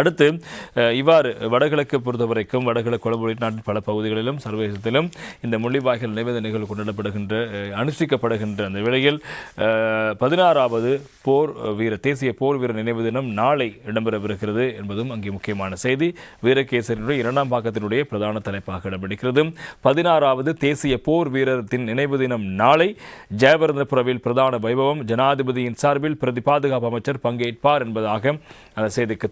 அடுத்து இவ்வாறு வடகிழக்கு பொறுத்தவரைக்கும் வடகிழக்கு கொழும்பு நாட்டின் பல பகுதிகளிலும் சர்வதேசத்திலும் இந்த முள்ளிவாய்கள் நினைவு நிகழ்வு கொண்டாடப்படுகின்ற அனுஷ்டிக்கப்படுகின்ற அந்த வேளையில் பதினாறாவது போர் வீர தேசிய போர் வீர நினைவு தினம் நாளை இடம்பெறவிருக்கிறது என்பதும் அங்கே முக்கியமான செய்தி. வீரகேசரினுடைய இரண்டாம் பாகத்தினுடைய பிரதான தலைப்பாக இடம்பிடிக்கிறது பதினாறாவது தேசிய போர் வீரத்தின் நினைவு தினம் நாளை ஜெயவரந்தபுரவில் பிரதான வைபவம். ஜனாதிபதியின் சார்பில் பிரதி பாதுகாப்பு அமைச்சர் பங்கேற்பார் என்பதாக அந்த செய்திக்கு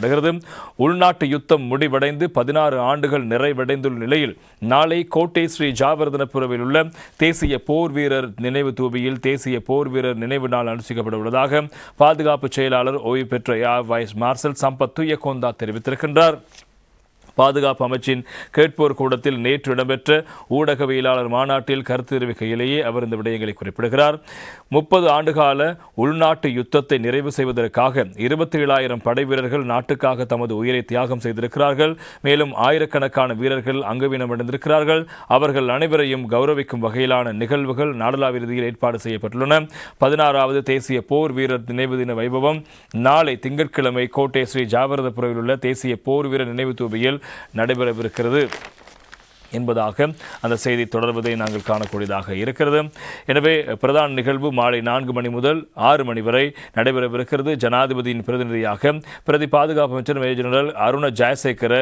தலைப்பிடப்படுகிறது உள்நாட்டு யுத்தம் முடிவடைந்து பதினாறு ஆண்டுகள் நிறைவடைந்துள்ள நிலையில் நாளை கோட்டை ஸ்ரீ ஜாவர்தனபுரவில் உள்ள தேசிய போர் வீரர் நினைவு தூபியில் தேசிய போர் வீரர் நினைவு நாள் அனுஷ்டிக்கப்பட உள்ளதாக பாதுகாப்பு செயலாளர் ஓய்வு பெற்ற air vice marshal Sampath Thuyacontha தெரிவித்திருக்கின்றார். பாதுகாப்பு அமைச்சின் கேட்போர் கூடத்தில் நேற்று இடம்பெற்ற ஊடகவியலாளர் மாநாட்டில் கருத்து தெரிவிக்கையிலேயே அவர் இந்த விடயங்களை குறிப்பிடுகிறார். முப்பது ஆண்டுகால உள்நாட்டு யுத்தத்தை நிறைவு செய்வதற்காக இருபத்தி ஏழாயிரம் படை வீரர்கள் நாட்டுக்காக தமது உயிரை தியாகம் செய்திருக்கிறார்கள். மேலும் ஆயிரக்கணக்கான வீரர்கள் அங்கவீனமடைந்திருக்கிறார்கள் அவர்கள் அனைவரையும் கௌரவிக்கும் வகையிலான நிகழ்வுகள் நாடளாவிய ரீதியில் ஏற்பாடு செய்யப்பட்டுள்ளன. பதினாறாவது தேசிய போர் வீரர் நினைவு தின வைபவம். நாளை திங்கட்கிழமை கோட்டை ஸ்ரீ ஜாவரதபுரவில் உள்ள தேசிய போர் வீரர் நினைவு தூபியில் நடைபெறவிருக்கிறது. என்பதாக அந்த செய்தி தொடர்வதை நாங்கள் காணக்கூடியதாக இருக்கிறது. எனவே பிரதான நிகழ்வு மாலை நான்கு மணி முதல் ஆறு மணி வரை நடைபெறவிருக்கிறது. ஜனாதிபதியின் பிரதிநிதியாக பிரதி பாதுகாப்பு அமைச்சர் மேஜர் ஜெனரல் அருண ஜெயசேகர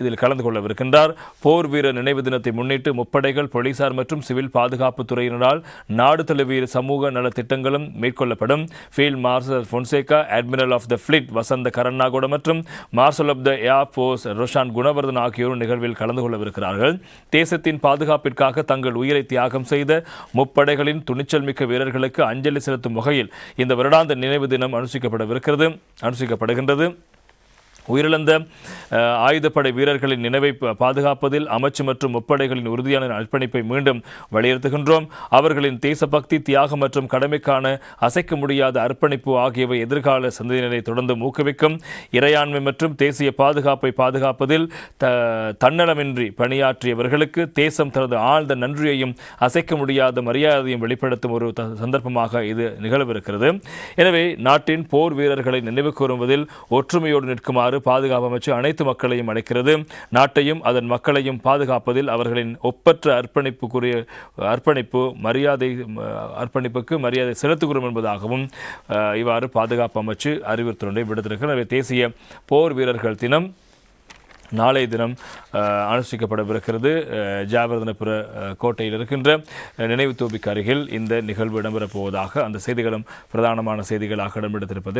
இதில் கலந்து கொள்ளவிருக்கின்றார். போர் வீரர் நினைவு தினத்தை முன்னிட்டு முப்படைகள் போலீசார் மற்றும் சிவில் பாதுகாப்பு துறையினரால் நாடு தழுவிய சமூக நல திட்டங்களும் மேற்கொள்ளப்படும். Field marshal Fonseka admiral of the fleet Wasantha Karannagoda மற்றும் marshal of the air force Roshan Gunawardhana ஆகியோரும் நிகழ்வில் கலந்து கொள்ளவிருக்கிறார்கள். தேசத்தின் பாதுகாப்பிற்காக தங்கள் உயிரை தியாகம் செய்த முப்படைகளின் துணிச்சல் மிக்க வீரர்களுக்கு அஞ்சலி செலுத்தும் வகையில் இந்த வருடாந்த நினைவு தினம் அனுஷ்டிக்கப்படவிருக்கிறது. அனுஷ்டிக்கப்படுகின்றது. உயிரிழந்த ஆயுதப்படை வீரர்களின் நினைவை பாதுகாப்பதில் அமைச்சு மற்றும் முப்படைகளின் உறுதியான அர்ப்பணிப்பை மீண்டும் வலியுறுத்துகின்றோம். அவர்களின் தேசபக்தி தியாகம் மற்றும் கடமைக்கான அசைக்க முடியாத அர்ப்பணிப்பு ஆகியவை எதிர்கால சந்ததியினரை தொடர்ந்து ஊக்குவிக்கும். இறையாண்மை மற்றும் தேசிய பாதுகாப்பை பாதுகாப்பதில் த தன்னலமின்றி பணியாற்றியவர்களுக்கு தேசம் தனது ஆழ்ந்த நன்றியையும் அசைக்க முடியாத மரியாதையும் வெளிப்படுத்தும் ஒரு சந்தர்ப்பமாக இது நிகழவிருக்கிறது. எனவே நாட்டின் போர் வீரர்களை நினைவு கூறுவதில் ஒற்றுமையோடு நிற்குமாறு பாதுகாப்பு அமைச்சு அனைத்து மக்களையும் அழைக்கிறது. நாட்டையும் அதன் மக்களையும் பாதுகாப்பதில் அவர்களின் ஒப்பற்ற அர்ப்பணிப்புக்குரிய அர்ப்பணிப்பு மரியாதை அர்ப்பணிப்புக்கு மரியாதை செலுத்துகிறோம் என்பதாகவும் இவ்வாறு பாதுகாப்பு அமைச்சு அறிவுறுத்தலை விடுத்திருக்கிறது தேசிய போர் வீரர்கள் தினம் நாளைய தினம் அனுஷ்டிக்கப்படவிருக்கிறது. ஜாவர்தனபுர கோட்டையில் இருக்கின்ற நினைவு தூபிக்கு அருகில் இந்த நிகழ்வு இடம்பெறப் போவதாக அந்த செய்திகளும் பிரதானமான செய்திகளாக இடம்பெடுத்திருப்பது